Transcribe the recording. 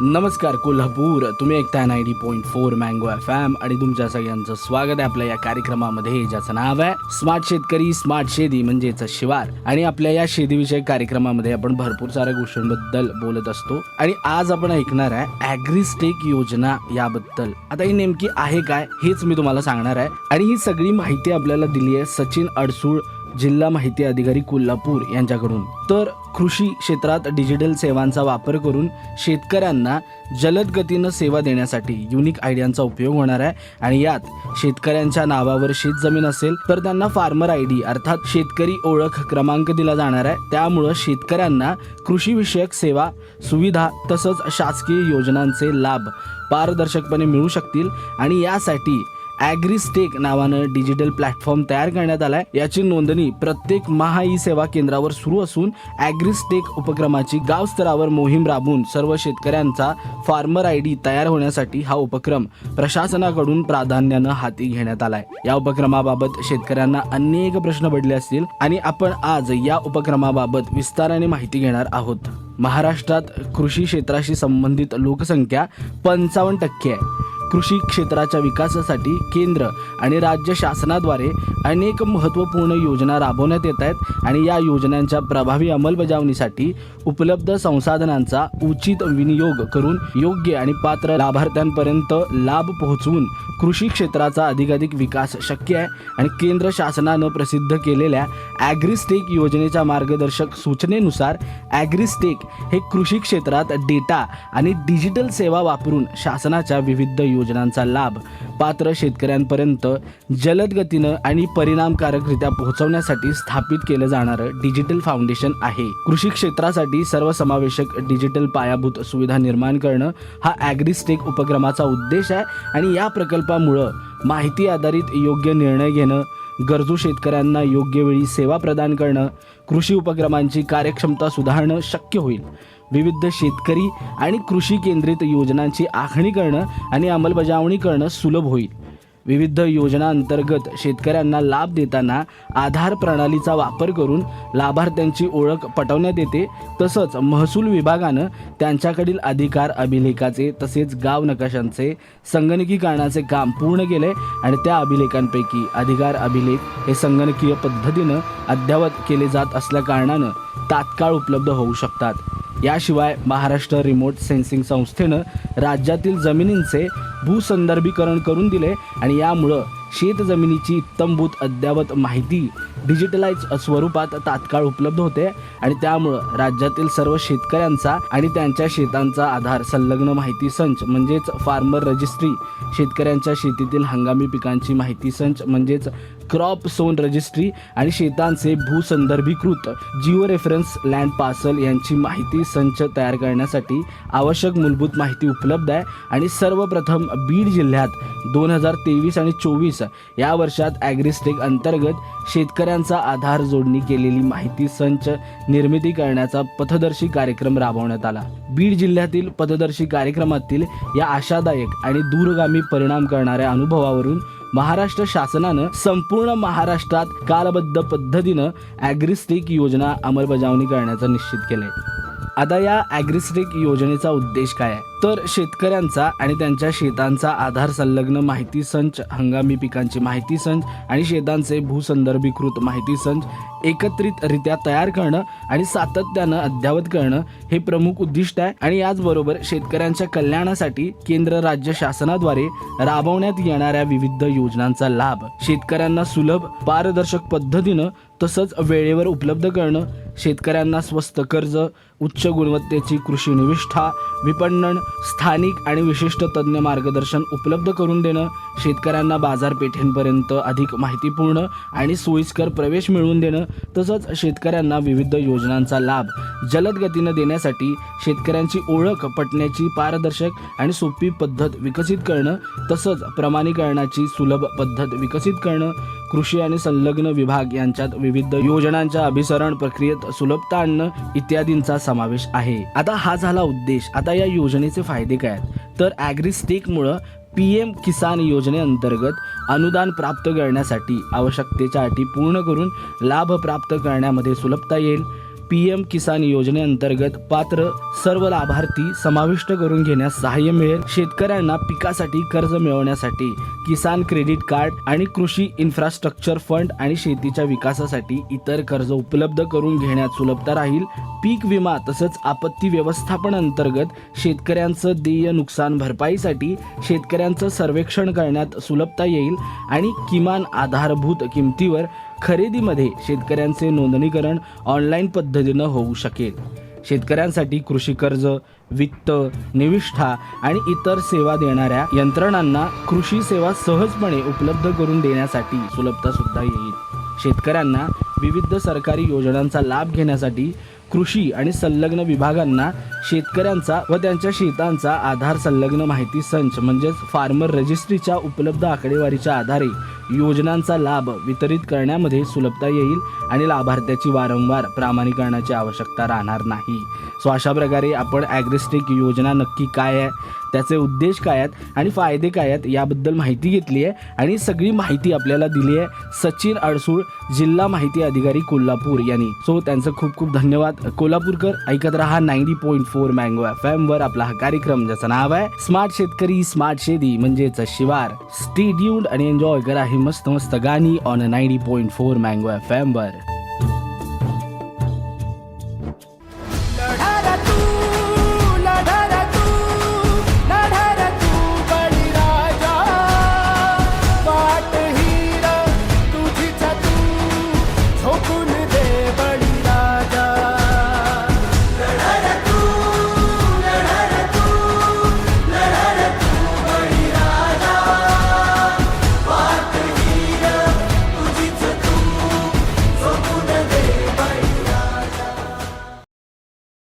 नमस्कार कोल्हापूर. तुम्ही ऐकताय ninety point four mango F M आणि तुमच्या सगळ्यांचं स्वागत आहे आपल्या या कार्यक्रमामध्ये ज्याचं नाव आहे स्मार्ट शेतकरी स्मार्ट शेती म्हणजेच शिवार. आणि आपल्या या शेतीविषयक कार्यक्रमामध्ये आपण भरपूर साऱ्या गोष्टींबद्दल बोलत असतो. आणि आज आपण ऐकणार आहे ॲग्रिस्टेक योजना याबद्दल. आता ही नेमकी आहे काय हेच मी तुम्हाला सांगणार आहे. आणि ही सगळी माहिती आपल्याला दिली आहे सचिन अडसूळ जिल्हा माहिती अधिकारी कोल्हापूर यांच्याकडून. तर कृषी क्षेत्रात डिजिटल सेवांचा वापर करून शेतकऱ्यांना जलद गतीनं सेवा देण्यासाठी युनिक आयडियांचा उपयोग होणार आहे आणि यात शेतकऱ्यांच्या नावावर शेतजमीन असेल तर त्यांना फार्मर आय डी अर्थात शेतकरी ओळख क्रमांक दिला जाणार आहे. त्यामुळं शेतकऱ्यांना कृषीविषयक सेवा सुविधा तसंच शासकीय योजनांचे लाभ पारदर्शकपणे मिळू शकतील आणि यासाठी ॲग्रिस्टेक नावानं डिजिटल प्लॅटफॉर्म तयार करण्यात आलाय. याची नोंदणी प्रत्येक महा ई सेवा केंद्रावर सुरू असून ॲग्रिस्टेक उपक्रमाची गावस्तरावर मोहीम राबवून सर्व शेतकऱ्यांचा फार्मर आय डी तयार होण्यासाठी हा उपक्रम प्रशासनाकडून प्राधान्यानं हाती घेण्यात आलाय. या उपक्रमाबाबत शेतकऱ्यांना अनेक प्रश्न पडले असतील आणि आपण आज या उपक्रमाबाबत विस्ताराने माहिती घेणार आहोत. महाराष्ट्रात कृषी क्षेत्राशी संबंधित लोकसंख्या पंचावन्न टक्के आहे. कृषी क्षेत्राच्या विकासासाठी केंद्र आणि राज्य शासनाद्वारे अनेक महत्त्वपूर्ण योजना राबवण्यात येत आहेत आणि या योजनांच्या प्रभावी अंमलबजावणीसाठी उपलब्ध संसाधनांचा उचित विनियोग करून योग्य आणि पात्र लाभार्थ्यांपर्यंत लाभ पोहोचवून कृषी क्षेत्राचा अधिकाधिक विकास शक्य आहे आणि केंद्र शासनानं प्रसिद्ध केलेल्या ॲग्रिस्टेक योजनेच्या मार्गदर्शक सूचनेनुसार ॲग्रिस्टेक हे कृषी क्षेत्रात डेटा आणि डिजिटल सेवा वापरून शासनाच्या विविध योजना योजनांचा लाभ पात्र शेतकऱ्यांपर्यंत जलद गतीनं आणि परिणामकारकरित्या पोहोचवण्यासाठी स्थापित केलं जाणारं डिजिटल फाउंडेशन आहे. कृषी क्षेत्रासाठी सर्वसमावेशक डिजिटल पायाभूत सुविधा निर्माण करणं हा ॲग्रिस्टेक उपक्रमाचा उद्देश आहे आणि या प्रकल्पामुळं माहिती आधारित योग्य निर्णय घेणं गरजू शेतकऱ्यांना योग्य वेळी सेवा प्रदान करणं कृषी उपक्रमांची कार्यक्षमता सुधारणं शक्य होईल. विविध शेतकरी आणि कृषी केंद्रित योजनांची आखणी करणं आणि अंमलबजावणी करणं सुलभ होईल. विविध योजनांतर्गत शेतकऱ्यांना लाभ देताना आधार प्रणालीचा वापर करून लाभार्थ्यांची ओळख पटवण्यात येते. तसंच महसूल विभागानं त्यांच्याकडील अधिकार अभिलेखाचे तसेच गाव नकाशांचे संगणकीकरणाचे काम पूर्ण केले आणि त्या अभिलेखांपैकी अधिकार अभिलेख हे संगणकीय पद्धतीनं अद्ययावत केले जात असल्याकारणानं तात्काळ उपलब्ध होऊ शकतात. याशिवाय महाराष्ट्र रिमोट सेन्सिंग संस्थेनं राज्यातील जमिनींचे भूसंदर्भीकरण करून दिले आणि यामुळं शेतजमिनीची इत्तमभूत अद्ययावत माहिती डिजिटलाइज स्वरूपात तात्काळ उपलब्ध होते आणि त्यामुळं राज्यातील सर्व शेतकऱ्यांचा आणि त्यांच्या शेतांचा आधार संलग्न माहिती संच म्हणजेच फार्मर रजिस्ट्री शेतकऱ्यांच्या शेतीतील हंगामी पिकांची माहिती संच म्हणजेच क्रॉप सोन रजिस्ट्री आणि शेतांचे भूसंदर्भीकृत जिओ रेफरन्स लँड पार्सल यांची माहिती संच तयार करण्यासाठी आवश्यक मूलभूत माहिती उपलब्ध आहे. आणि सर्वप्रथम बीड जिल्ह्यात दोन हजार तेवीस आणि चोवीस या वर्षात ॲग्रिस्टेक अंतर्गत शेतकऱ्यांचा आधार जोडणी केलेली माहिती संच निर्मिती करण्याचा पथदर्शी कार्यक्रम राबवण्यात आला. बीड जिल्ह्यातील पथदर्शी कार्यक्रमातील या आशादायक आणि दूरगामी परिणाम करणाऱ्या अनुभवावरून महाराष्ट्र शासनानं संपूर्ण महाराष्ट्रात कालबद्ध पद्धतीनं ॲग्रिस्टिक योजना अंमलबजावणी करण्याचं निश्चित केलंय. आता या ॲग्रिस्टिक योजनेचा उद्देश काय आहे? तर शेतकऱ्यांचा आणि त्यांच्या शेतांचा आधार संलग्न माहिती संच हंगामी पिकांची माहिती संच आणि शेतांचे भूसंदर्भीकृत माहिती संच एकत्रितरित्या तयार करणं आणि सातत्यानं अद्ययावत करणं हे प्रमुख उद्दिष्ट आहे आणि याचबरोबर शेतकऱ्यांच्या कल्याणासाठी केंद्र राज्य शासनाद्वारे राबवण्यात येणाऱ्या विविध योजनांचा लाभ शेतकऱ्यांना सुलभ पारदर्शक पद्धतीनं तसंच वेळेवर उपलब्ध करणं शेतकऱ्यांना स्वस्त कर्ज उच्च गुणवत्तेची कृषी निविष्ठा विपणन स्थानिक आणि विशिष्ट तज्ज्ञ मार्गदर्शन उपलब्ध करून देणं शेतकऱ्यांना बाजारपेठेंपर्यंत अधिक माहितीपूर्ण आणि सोयीस्कर प्रवेश मिळवून देणं तसंच शेतकऱ्यांना विविध योजनांचा लाभ जलद गतीनं देण्यासाठी शेतकऱ्यांची ओळख पटण्याची पारदर्शक आणि सोपी पद्धत विकसित करणं तसंच प्रमाणीकरणाची सुलभ पद्धत विकसित करणं कृषी आणि संलग्न विभाग यांच्यात विविध योजनांच्या अभिसरण प्रक्रियेत सुलभता आणणं इत्यादींचा समावेश आहे. आता हा झाला उद्देश. आता या योजनेचे फायदे काय आहेत? तर ॲग्रिस्टेकमुळं पी एम किसान योजनेअंतर्गत अनुदान प्राप्त करण्यासाठी आवश्यकतेच्या अटी पूर्ण करून लाभ प्राप्त करण्यामध्ये सुलभता येईल. पी एम किसान योजनेअंतर्गत पात्र सर्व लाभार्थी समाविष्ट करून घेण्यास सहाय्य मिळेल शेतकऱ्यांना पिकासाठी कर्ज मिळवण्यासाठी किसान क्रेडिट कार्ड आणि कृषी इन्फ्रास्ट्रक्चर फंड आणि शेतीच्या विकासासाठी इतर कर्ज उपलब्ध करून घेण्यात सुलभता राहील. पीक विमा तसंच आपत्ती व्यवस्थापन अंतर्गत शेतकऱ्यांचं देय नुकसान भरपाईसाठी शेतकऱ्यांचं सर्वेक्षण करण्यात सुलभता येईल आणि किमान आधारभूत किमतीवर खरेदीमध्ये शेतकऱ्यांचे नोंदणीकरण ऑनलाईन पद्धतीनं होऊ शकेल. शेतकऱ्यांसाठी कृषी कर्ज वित्त निविष्ठा आणि इतर सेवा देणाऱ्या यंत्रणांना कृषी सेवा सहजपणे उपलब्ध करून देण्यासाठी सुलभता सुद्धा येईल. शेतकऱ्यांना विविध सरकारी योजनांचा लाभ घेण्यासाठी कृषी आणि संलग्न विभागांना शेतकऱ्यांचा व त्यांच्या शेतांचा आधार संलग्न माहिती संच म्हणजेच फार्मर रजिस्ट्रीच्या उपलब्ध आकडेवारीच्या आधारे योजनांचा लाभ वितरित करण्यामध्ये सुलभता येईल. आणि लाभार्थ्याची वारंवार प्रामाणीकरणाची आवश्यकता राहणार नाही. सो अशा प्रकारे आपण ॲग्रेस्टिक योजना नक्की काय आहे त्याचे उद्देश काय आहेत आणि फायदे काय आहेत याबद्दल माहिती घेतली आहे आणि सगळी माहिती आपल्याला दिली आहे सचिन अडसूळ जिल्हा माहिती अधिकारी कोल्हापूर यांनी. सो त्यांचं खूप खूप धन्यवाद. कोल्हापूरकर ऐकत राहा ninety point four mango F M वर आपला हा कार्यक्रम ज्याचं नाव आहे स्मार्ट शेतकरी स्मार्ट शेती म्हणजेच शिवार. स्टेड्यूड आणि एन्जॉय करा ही मस्त मस्त गाणी on ninety point four mango F M वर.